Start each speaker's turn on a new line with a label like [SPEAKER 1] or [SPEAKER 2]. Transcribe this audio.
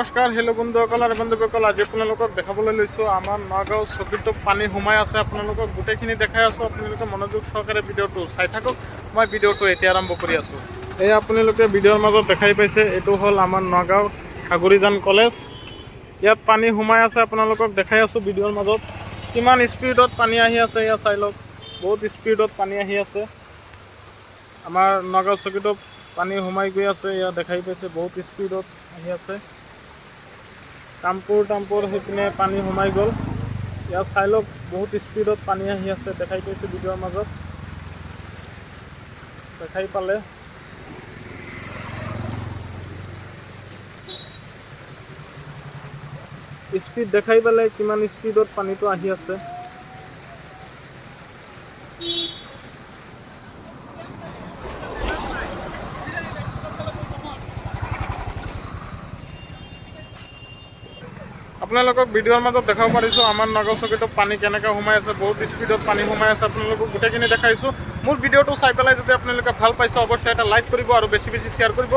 [SPEAKER 1] নমস্কাৰ, হেল্ল' বন্ধুসকল আৰু বান্ধৱীসকল আজি আপোনালোকক দেখাবলৈ লৈছোঁ, আমাৰ নগাঁও চকীটোত পানী সোমাই আছে, আপোনালোকক গোটেইখিনি দেখাই আছোঁ, আপোনালোকে মনোযোগ সহকাৰে ভিডিঅ'টো চাই থাকক, মই ভিডিঅ'টো এতিয়া আৰম্ভ কৰি আছোঁ। এই আপোনালোকে ভিডিঅ'ৰ মাজত দেখাই পাইছে, এইটো হ'ল আমাৰ নগাঁও সাগৰীজান কলেজ, ইয়াত পানী সোমাই আছে, আপোনালোকক দেখাই আছোঁ ভিডিঅ'ৰ মাজত, কিমান স্পীডত পানী আহি আছে ইয়াত চাই লওক, বহুত স্পীডত পানী আহি আছে। আমাৰ নগাঁও চকীটোত পানী সোমাই গৈ আছে ইয়াত দেখাই পাইছে, বহুত স্পীডত আহি আছে। কামপুৰ টামপুৰ সেইপিনে পানী সোমাই গ'ল। ইয়াত চাই লওক বহুত স্পীডত পানী আহি আছে, দেখাই পাইছে ভিডিঅ'ৰ মাজত। দেখাই পালে। স্পীড দেখাই পালে কিমান স্পীডত পানীটো আহি আছে। আপোনালোকক ভিডিঅ'ৰ মাজত দেখাব পাৰিছোঁ, আমাৰ নগাঁও চকীটোত পানী কেনেকৈ সোমাই আছে, বহুত স্পীডত পানী সোমাই আছে, আপোনালোকক গোটেইখিনি দেখাইছোঁ। মোৰ ভিডিঅ'টো চাই পেলাই যদি আপোনালোকে ভালো পাইছে, অৱশ্যে এটা লাইক কৰিব আৰু বেছি বেছি শ্বেয়াৰ কৰিব।